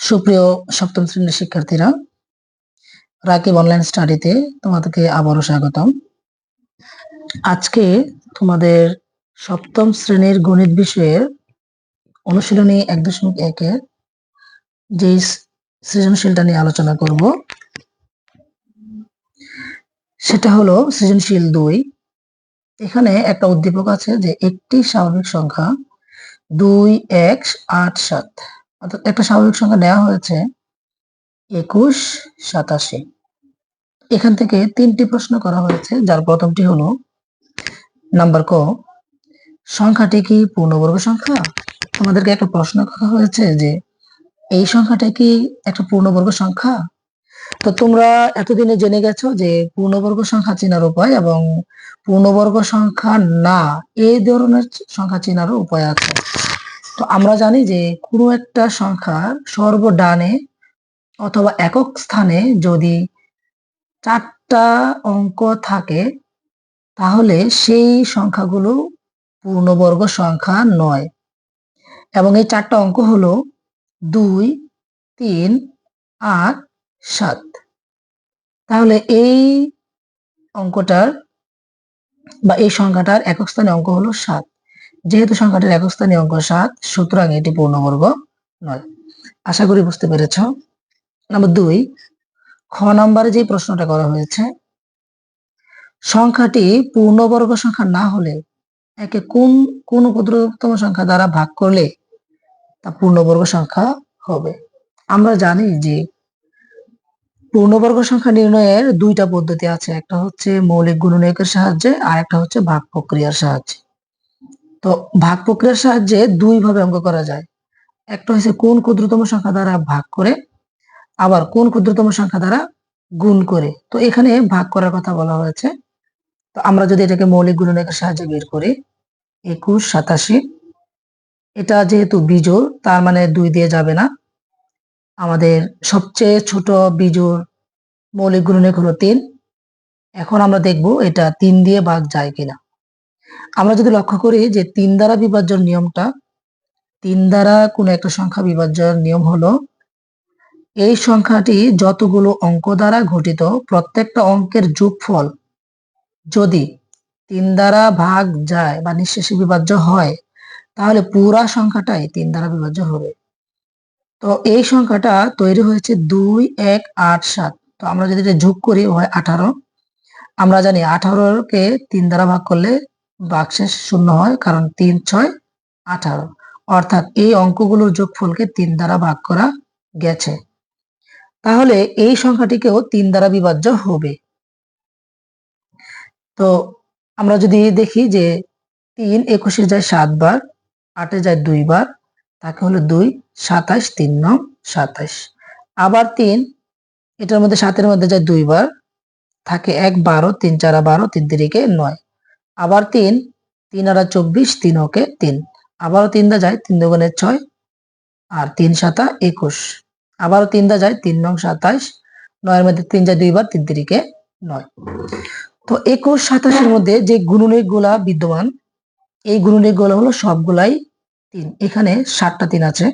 সুপ্রিয় সপ্তম শ্রেণির শিক্ষার্থীরা, রাকিব অনলাইন স্টাডিতে তোমাদেরকে আবারও স্বাগতম। আজকে তোমাদের সপ্তম শ্রেণির গণিত বিষয়ের অনুশীলনী এক দশমিক একের যে সৃজনশীলটা নিয়ে আলোচনা করব, সেটা হলো সৃজনশীল দুই। এখানে একটা উদ্দীপক আছে যে একটি স্বাভাবিক সংখ্যা দুই, এক, আট, সাত। অর্থাৎ একটা স্বাভাবিক সংখ্যা নেওয়া হয়েছে একুশ সাতাশি। এখান থেকে তিনটি প্রশ্ন করা হয়েছে, যার প্রথমটি হলো, নাম্বার ক, সংখ্যাটি কি পূর্ণবর্গ সংখ্যা? তোমাদেরকে একটা প্রশ্ন করা হয়েছে যে, এই সংখ্যাটা কি একটা পূর্ণবর্গ সংখ্যা? তো তোমরা এতদিনে জেনে গেছো যে পূর্ণবর্গ সংখ্যা চেনার উপায় এবং পূর্ণবর্গ সংখ্যা না, এই ধরনের সংখ্যা চেনারও উপায় আছে। তো আমরা জানি যে কোনো একটা সংখ্যার সর্বডানে অথবা একক স্থানে যদি চারটা অঙ্ক থাকে, তাহলে সেই সংখ্যাগুলো পূর্ণবর্গ সংখ্যা নয়। এবং এই চারটা অঙ্ক হলো দুই, তিন, আট, সাত। তাহলে এই অঙ্কটার বা এই সংখ্যাটার একক স্থানে অঙ্ক হলো সাত। যেহেতু সংখ্যাটির একক অঙ্ক সাত, সুতরাং এটি পূর্ণবর্গ নয়। আশা করি বুঝতে পেরেছ। নম্বর দুই, খ নম্বরে যে প্রশ্নটা করা হয়েছে, সংখ্যাটি পূর্ণবর্গ সংখ্যা না হলে একে কোন কোন ক্ষুদ্রতম সংখ্যা দ্বারা ভাগ করলে তা পূর্ণবর্গ সংখ্যা হবে? আমরা জানি যে পূর্ণবর্গ সংখ্যা নির্ণয়ের দুইটা পদ্ধতি আছে। একটা হচ্ছে মৌলিক গুণনীয়কের সাহায্যে আর একটা হচ্ছে ভাগ প্রক্রিয়ার সাহায্যে। তো ভাগ প্রক্রিয়ার সাহায্যে দুই ভাবে অঙ্ক করা যায়। একটা হচ্ছে কোন ক্ষুদ্রতম সংখ্যা দ্বারা ভাগ করে, আবার কোন ক্ষুদ্রতম সংখ্যা দ্বারা গুণ করে। তো এখানে ভাগ করার কথা বলা হয়েছে। তো আমরা যদি এটাকে মৌলিক গুণনের সাহায্যে বের করি, একুশ, সাতাশি, এটা যেহেতু বিজোড়, তার মানে দুই দিয়ে যাবে না। আমাদের সবচেয়ে ছোট বিজোড় মৌলিক গুণনীয়ক হলো তিন। এখন আমরা দেখব এটা তিন দিয়ে ভাগ যায় কিনা। আমরা যদি লক্ষ্য করি যে তিন দ্বারা বিভাজ্যর নিয়মটা, তিন দ্বারা কোন একটা সংখ্যা বিভাজ্যর নিয়ম হলো, এই সংখ্যাটি যতগুলো অঙ্ক দ্বারা ঘটিত, প্রত্যেকটা অঙ্কের যোগফল যদি তিন দ্বারা ভাগ যায় বা নিঃশেষে বিভাজ্য হয়, তাহলে পুরা সংখ্যাটাই তিন দ্বারা বিভাজ্য হবে। তো এই সংখ্যাটা তৈরি হয়েছে দুই, এক, আট, সাত। তো আমরা যদি এটা যোগ করি, হয় আঠারো। আমরা জানি আঠারোকে তিন দ্বারা ভাগ করলে বাক্সের শূন্য হয়, কারণ তিন, ছয়, আঠারো। অর্থাৎ এই অঙ্কগুলোর যোগফলকে তিন দ্বারা ভাগ করা গেছে। তাহলে এই সংখ্যাটিকেও তিন দ্বারা বিভাজ্য হবে। তো আমরা যদি দেখি যে তিন একুশে যায় সাতবার আটে যায় দুইবার তাকে হলো দুই, সাতাশ, তিন নং, সাতাশ। আবার তিন, এটার মধ্যে সাতের মধ্যে যায় দুইবার থাকে এক বারো, তিন চারা বারো, তিন তিরিকে নয়। আবার তিন তিন আর চব্বিশ, তিন ওকে তিন। আবারও তিন দা যায়, তিন দোকানে ছয় আর তিন সাতা একুশ। আবারও তিন দা যায়, তিন নং সাতাইশ। নয়ের মধ্যে তিন যায় দুইবার, তিন তিরিকে নয়। তো একুশ সাতাশের মধ্যে যে গুণনিকগুলা বিদ্যমান, এই গুণনিকগুলো হলো সবগুলাই তিন। এখানে ষাটটা তিন আছে।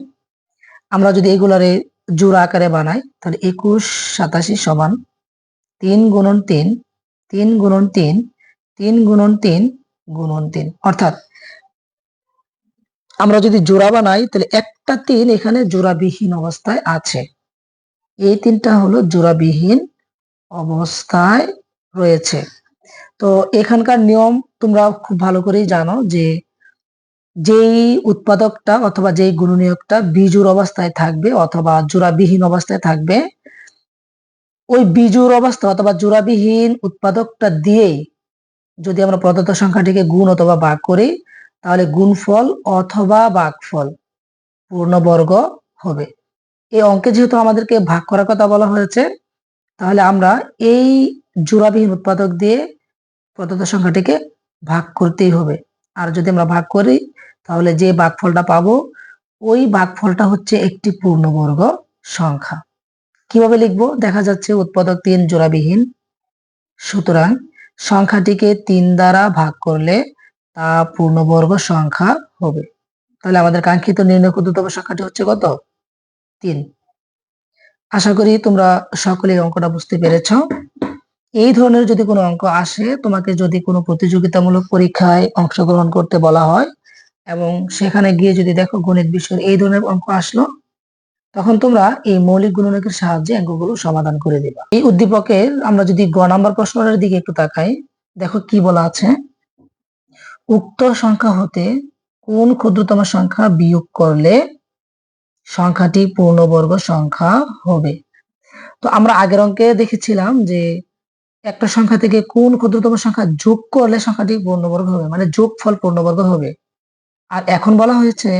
আমরা যদি এগুলারে জোড়া আকারে বানাই, তাহলে একুশ সাতাশি সমান তিন গুণন তিন তিন গুণন তিন তিন গুণন তিন গুণন তিন। অর্থাৎ আমরা যদি জোড়া বানাই, তাহলে একটা তিন এখানে জোড়াবিহীন অবস্থায় আছে। এই তিনটা হলো জোড়াবিহীন অবস্থায় রয়েছে। তো এখানকার নিয়ম তোমরা খুব ভালো করেই জানো যে যেই উৎপাদকটা অথবা যেই গুণনীয়কটা বিজুর অবস্থায় থাকবে অথবা জোড়াবিহীন অবস্থায় থাকবে, ওই বিজুর অবস্থা অথবা জোড়াবিহীন উৎপাদকটা দিয়েই যদি আমরা প্রদত্ত সংখ্যাটিকে গুণ অথবা ভাগ করি, তাহলে গুণফল অথবা ভাগফল পূর্ণবর্গ হবে। এই অঙ্কে যেহেতু আমাদেরকে ভাগ করার কথা বলা হয়েছে, তাহলে আমরা এই জোড়াবিহীন উৎপাদক দিয়ে প্রদত্ত সংখ্যাটিকে ভাগ করতেই হবে। আর যদি আমরা ভাগ করি, তাহলে যে ভাগফলটা পাবো, ওই ভাগফলটা হচ্ছে একটি পূর্ণবর্গ সংখ্যা। কীভাবে লিখব? দেখা যাচ্ছে উৎপাদক তিন জোড়াবিহীন। সুতরাং সংখ্যাটিকে তিন দ্বারা ভাগ করলে তা পূর্ণবর্গ সংখ্যা হবে। তাহলে আমাদের কাঙ্ক্ষিত নির্ণয় ক্ষুদ্রতম সংখ্যাটি হচ্ছে কত? তিন। আশা করি তোমরা সকলে অঙ্কটা বুঝতে পেরেছ। এই ধরনের যদি কোনো অঙ্ক আসে, তোমাকে যদি কোনো প্রতিযোগিতামূলক পরীক্ষায় অংশগ্রহণ করতে বলা হয় এবং সেখানে গিয়ে যদি দেখো গণিত বিষয়ের এই ধরনের অঙ্ক আসলো তখন তোমরা এই মৌলিক গুণনকের সাহায্যে অঙ্কগুলো সমাধান করে দিবা। এই উদ্দীপকের আমরা যদি গ নাম্বার প্রশ্নের দিকে একটু তাকাই, দেখো কি বলা আছে? উক্ত সংখ্যা হতে কোন ক্ষুদ্রতম সংখ্যা বিয়োগ করলে সংখ্যাটি পূর্ণবর্গ সংখ্যা হবে? তো আমরা আগের অঙ্কে দেখেছিলাম যে একটা সংখ্যা থেকে কোন ক্ষুদ্রতম সংখ্যা যোগ করলে সংখ্যাটি পূর্ণবর্গ হবে মানে যোগফল পূর্ণবর্গ হবে। আর এখন বলা হয়েছে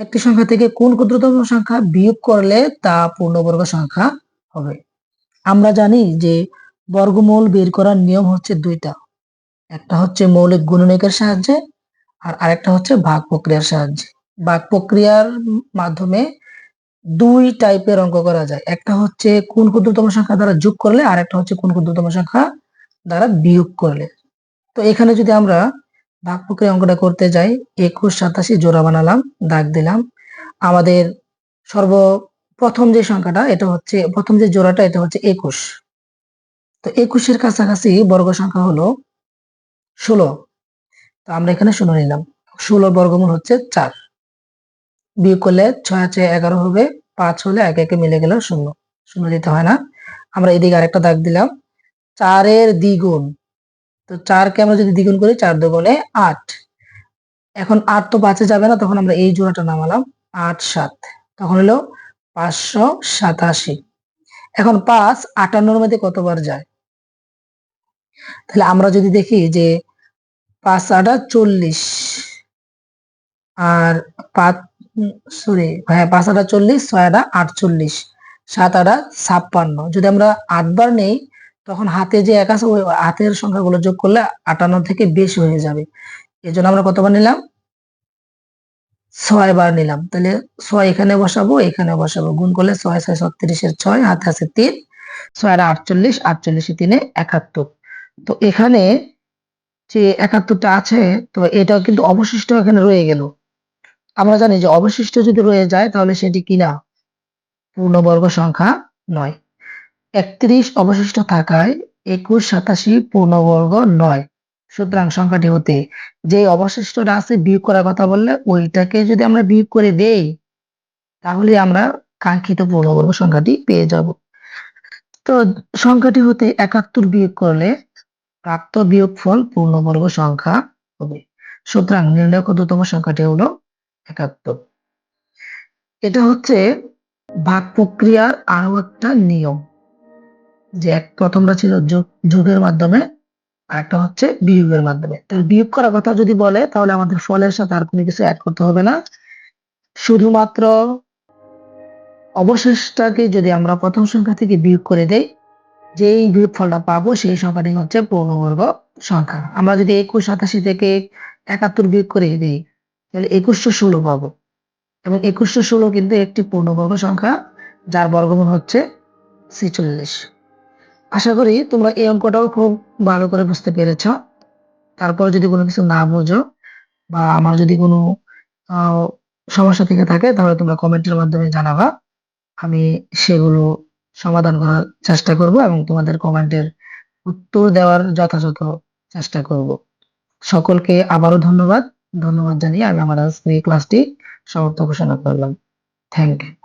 একটি সংখ্যা থেকে কোন ক্ষুদ্রতম সংখ্যা বিয়োগ করলে তা পূর্ণবর্গ সংখ্যা হবে? আমরা জানি যে বর্গমূল বের করার নিয়ম হচ্ছে দুইটা। একটা হচ্ছে মৌলিক গুণনীকের সাহায্যে আর আরেকটা হচ্ছে ভাগ প্রক্রিয়ার সাহায্যে। ভাগ প্রক্রিয়ার মাধ্যমে দুই টাইপের অঙ্ক করা যায়। একটা হচ্ছে কোন ক্ষুদ্রতম সংখ্যা দ্বারা যোগ করলে আর একটা হচ্ছে কোন ক্ষুদ্রতম সংখ্যা দ্বারা বিয়োগ করলে। তো এখানে যদি আমরা ভাগ প্রক্রিয়া অঙ্কটা করতে যাই, একুশ সাতাশি জোড়া বানালাম, দাগ দিলাম। আমাদের সর্বপ্রথম যে সংখ্যাটা, এটা হচ্ছে, প্রথম যে জোড়াটা, এটা হচ্ছে একুশ। তো একুশের কাছাকাছি বর্গ সংখ্যা হলো ষোলো। তো আমরা এখানে ষোলো নিলাম। ষোলো বর্গমূল হচ্ছে চার। বিয়োগ করলে ছয় আছে, এগারো হবে, পাঁচ হলে এক, একে মিলে গেল শূন্য। শূন্য দিতে হয় না। আমরা এদিকে আরেকটা দাগ দিলাম। চারের দ্বিগুণ। তো চারকে আমরা যদি দ্বিগুণ করি, চার দুগুণে আট। এখন আট তো পাঁচে যাবে না, তখন আমরা এই জোড়াটা নামালাম, আট সাত। তখন হলো পাঁচশো সাতাশি। এখন পাঁচ, আটান্নর মধ্যে কতবার যায়? তাহলে আমরা যদি দেখি যে পাঁচ, আটা চল্লিশ। আর পাঁচ, সরি হ্যাঁ পাঁচ, আটা চল্লিশ, ছয়, আটা আটচল্লিশ, সাত আটা, ছাপ্পান্ন। যদি আমরা আটবার নেই তখন হাতে যে এক আছে, ওই হাতের সংখ্যাগুলো যোগ করলে আটান্ন থেকে বেশি হয়ে যাবে। এই জন্য আমরা কতবার নিলাম? ছয় বার নিলাম। তাহলে ছয় এখানে বসাবো এখানে বসাবো। গুণ করলে ছয় ছয়, ছত্রিশের ছয়, হাতে আছে তিন। ছয় আর আটচল্লিশ, আটচল্লিশে তিনে একাত্তর। তো এখানে যে একাত্তরটা আছে, তো এটাও কিন্তু অবশিষ্ট এখানে রয়ে গেল। আমরা জানি যে অবশিষ্ট যদি রয়ে যায়, তাহলে সেটি কিনা? পূর্ণবর্গ সংখ্যা নয়। একত্রিশ অবশিষ্ট থাকায় একুশ সাতাশি পূর্ণবর্গ নয়। সুতরাং সংখ্যাটি হতে, যে অবশিষ্টটা আছে বিয়োগ করার কথা বললে, ওইটাকে যদি আমরা বিয়োগ করে দেই, তাহলে আমরা কাঙ্ক্ষিত পূর্ণবর্গ সংখ্যাটি পেয়ে যাব। তো সংখ্যাটি হতে একাত্তর বিয়োগ করলে প্রাপ্ত বিয়োগফল পূর্ণবর্গ সংখ্যা হবে। সুতরাং নির্ণয় ক্ষুদ্রতম সংখ্যাটি হলো একাত্তর। এটা হচ্ছে ভাগ প্রক্রিয়ার আরও একটা নিয়ম। যে এক প্রথমটা ছিল যোগ যোগের মাধ্যমে, আর একটা হচ্ছে বিয়োগের মাধ্যমে। তাহলে বিয়োগ করার কথা যদি বলে, তাহলে আমাদের ফলের সাথে আর কোনো কিছু অ্যাড করতে হবে না। শুধুমাত্র অবশেষটাকে যদি আমরা প্রথম সংখ্যা থেকে বিয়োগ করে দেই, যেই বিয়োগ ফলটা পাবো সেই সংখ্যাটি হচ্ছে পূর্ণবর্গ সংখ্যা। আমরা যদি একুশ, সাতাশি থেকে একাত্তর বিয়োগ করে দিই, তাহলে একুশশো ষোলো পাবো। এবং একুশশো ষোলো কিন্তু একটি পূর্ণবর্গ সংখ্যা, যার বর্গমূল হচ্ছে ছেচল্লিশ। আশা করি তোমরা এই অঙ্কটাও খুব ভালো করে বুঝতে পেরেছ। তারপর যদি কোনো কিছু না বোঝো বা আমার যদি কোনো সমস্যা থেকে থাকে, তাহলে তোমরা কমেন্টের মাধ্যমে জানাবা। আমি সেগুলো সমাধান করার চেষ্টা করব এবং তোমাদের কমেন্টের উত্তর দেওয়ার যথাযথ চেষ্টা করব। সকলকে আবারও ধন্যবাদ। ধন্যবাদ জানিয়ে আমি আমার আজকে ক্লাসটি সমাপ্ত ঘোষণা করলাম। Thank you